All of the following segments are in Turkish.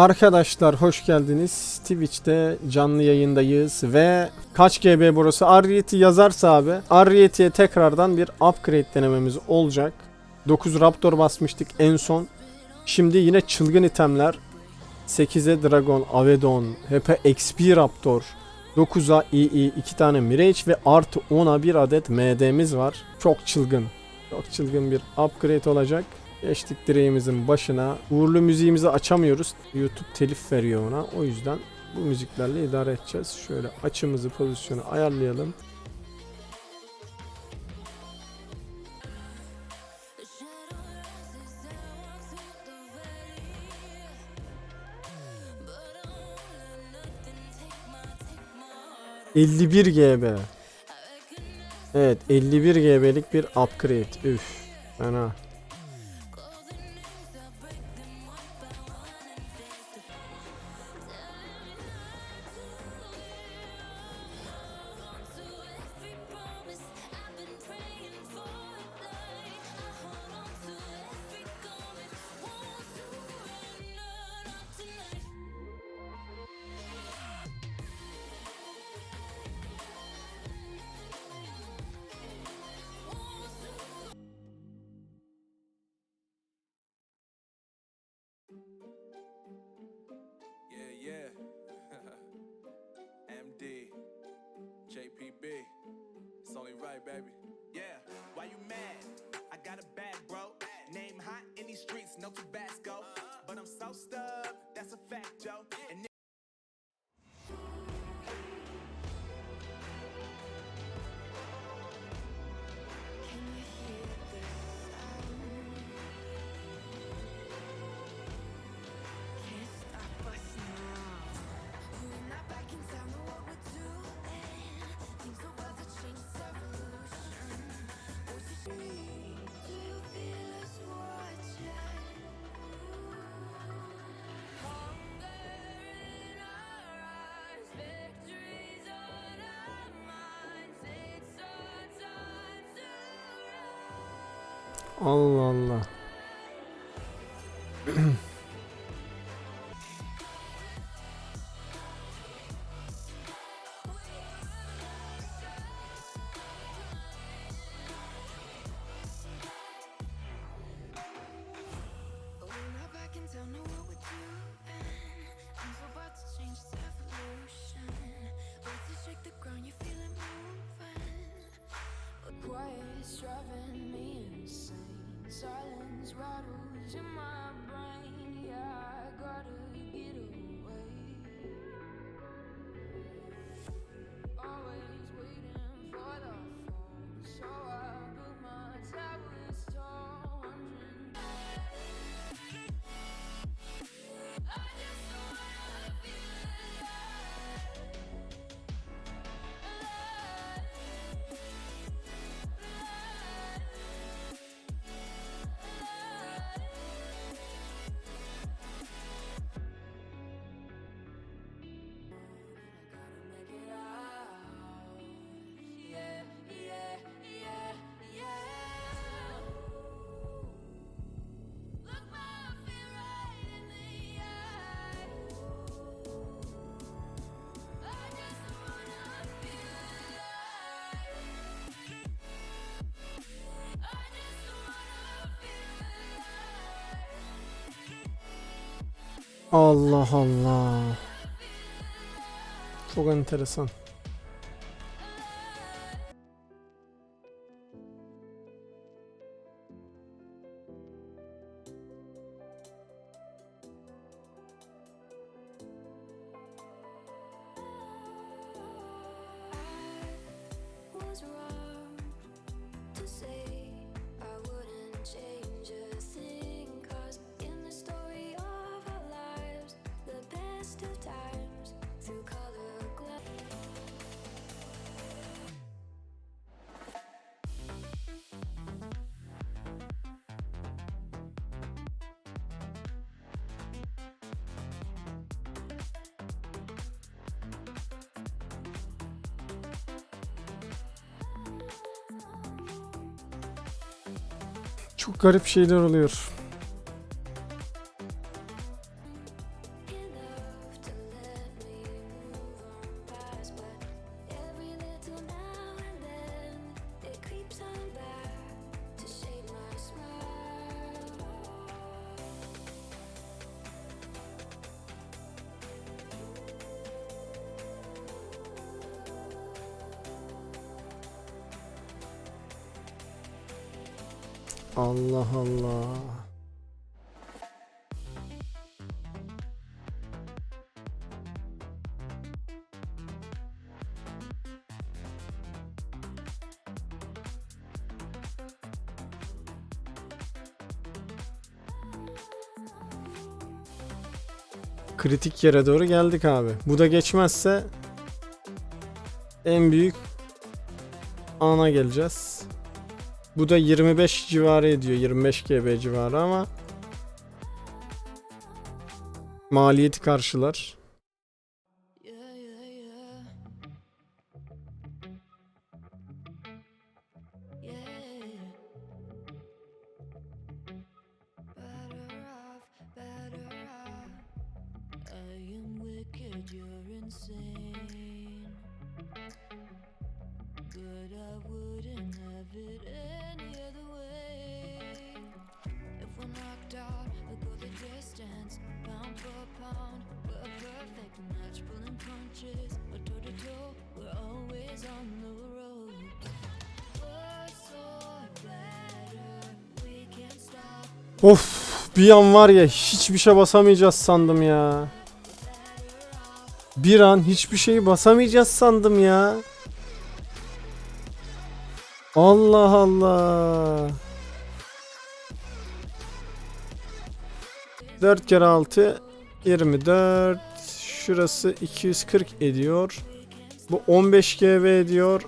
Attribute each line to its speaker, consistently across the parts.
Speaker 1: Arkadaşlar hoş geldiniz. Twitch'te canlı yayındayız ve kaç GB burası? Arriet'i yazarsa abi Arriet'e tekrardan bir upgrade denememiz olacak. 9 Raptor basmıştık en son. Şimdi yine çılgın itemler. 8'e Dragon, Avedon, Hepe XP Raptor, 9'a II, 2 tane Mirage ve artı 10'a bir adet MD'miz var. Çok çılgın. Çok çılgın bir upgrade olacak. Geçtik direğimizin başına. Uğurlu müziğimizi açamıyoruz. YouTube telif veriyor ona. O yüzden bu müziklerle idare edeceğiz. Şöyle açımızı, pozisyonu ayarlayalım. ...51 GB. Evet 51 GB'lik bir upgrade. Üf. Fena. Allah Allah.
Speaker 2: rattles in my
Speaker 1: Allah Allah. Çok enteresan. Çok garip şeyler oluyor. Allah Allah. Kritik yere doğru geldik abi. Bu da geçmezse en büyük ana geleceğiz. Bu da 25 civarı ediyor. 25 GB civarı ama maliyeti karşılar.
Speaker 2: But I wouldn't have it pound for pound. We're a perfect match, pulling punches. We're toe to toe, we're always on the road. Worse or better, we can't stop.
Speaker 1: Of bir an var ya hiçbir şey basamayacağız sandım ya. Bir an hiçbir şeyi basamayacağız sandım ya. Allah Allah. 4 kere 6 24 şurası 240 ediyor. Bu 15 GB ediyor.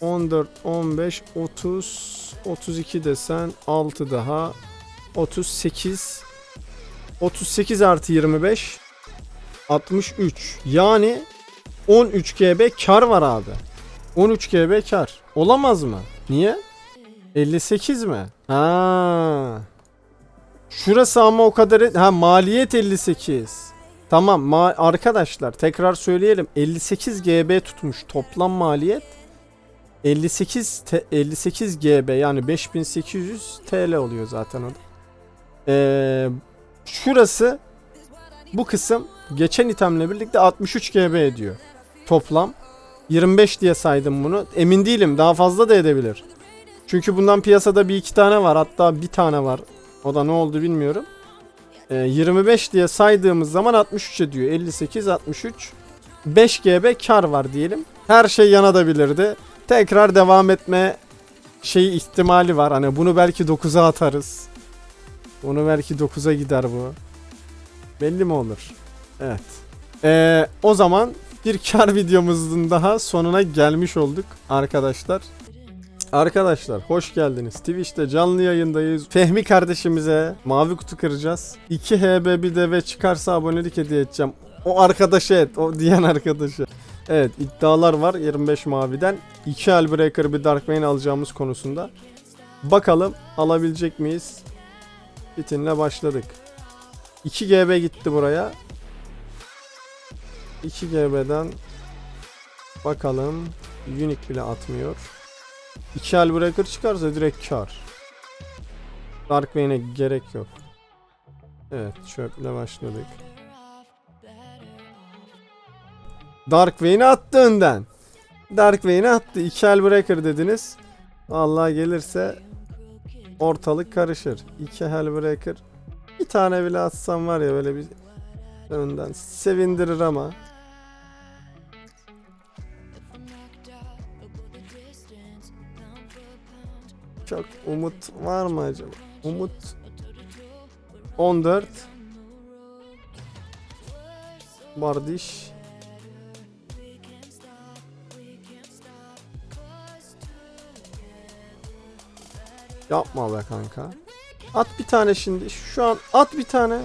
Speaker 1: 14 15 30 32 desen 6 daha 38 38 artı 25 63 yani 13 GB kar var abi. 13 GB kar. Olamaz mı? Niye? 58 mi? Ha şurası ama o kadar ha maliyet 58 tamam ma- arkadaşlar tekrar söyleyelim 58 GB tutmuş toplam maliyet 58 te- 58 GB yani 5800 TL oluyor zaten da. Ee, şurası bu kısım geçen itemle birlikte 63 GB ediyor. Toplam 25 diye saydım bunu. Emin değilim daha fazla da edebilir. Çünkü bundan piyasada bir iki tane var hatta bir tane var. O da ne oldu bilmiyorum. Ee, 25 diye saydığımız zaman 63 ediyor. 58 63 5 GB kar var diyelim. Her şey yanabilirdi. Tekrar devam etme şey ihtimali var. Hani bunu belki 9'a atarız. Bunu belki 9'a gider bu. Belli mi olur? Evet. Ee, o zaman bir kar videomuzun daha sonuna gelmiş olduk arkadaşlar. Arkadaşlar hoş geldiniz. Twitch'te canlı yayındayız. Fehmi kardeşimize mavi kutu kıracağız. 2 HB bir de çıkarsa abonelik hediye edeceğim. O arkadaşa et. O diyen arkadaşa. Evet iddialar var 25 maviden. 2 Hellbreaker bir Dark alacağımız konusunda. Bakalım alabilecek miyiz? Bitinle başladık. 2 GB gitti buraya. 2 GB'den bakalım. Unique bile atmıyor. 2 Hellbreaker çıkarsa direkt kar. Dark Vein'e gerek yok. Evet çöple başladık. Dark Vein'i attı önden. Dark Vein'i attı. 2 Hellbreaker dediniz. Vallahi gelirse ortalık karışır. 2 Hellbreaker. Bir tane bile atsam var ya böyle bir önden sevindirir ama. Çok umut var mı acaba? Umut 14 Bardiş Yapma be kanka. At bir tane şimdi. Şu an at bir tane.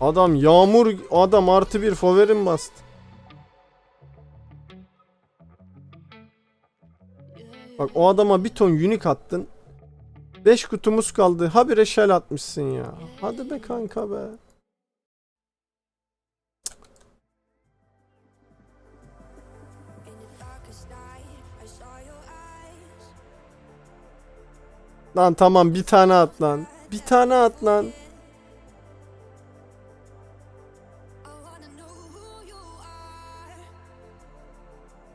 Speaker 1: Adam yağmur adam artı bir favorim bastı. Bak o adama bir ton unique attın. 5 kutumuz kaldı. Habire shell atmışsın ya. Hadi be kanka be. Lan tamam bir tane at lan. Bir tane at lan.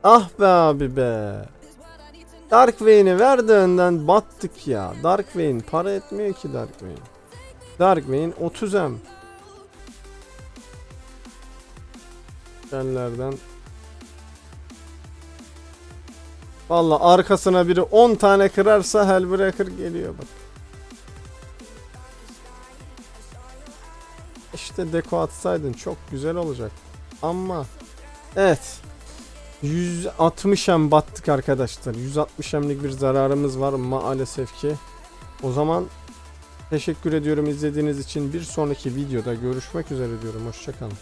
Speaker 1: Ah be abi be.
Speaker 2: Is what I need to know.
Speaker 1: Darkwayne'i verdi önden battık ya. Darkwayne para etmiyor ki Darkwayne. Darkwayne 30M. Yerlerden. Valla arkasına biri 10 tane kırarsa Hellbreaker geliyor bak. İşte deko atsaydın çok güzel olacak. Ama evet. 160 hem battık arkadaşlar. 160 hemlik bir zararımız var maalesef ki. O zaman teşekkür ediyorum izlediğiniz için. Bir sonraki videoda görüşmek üzere diyorum. Hoşçakalın.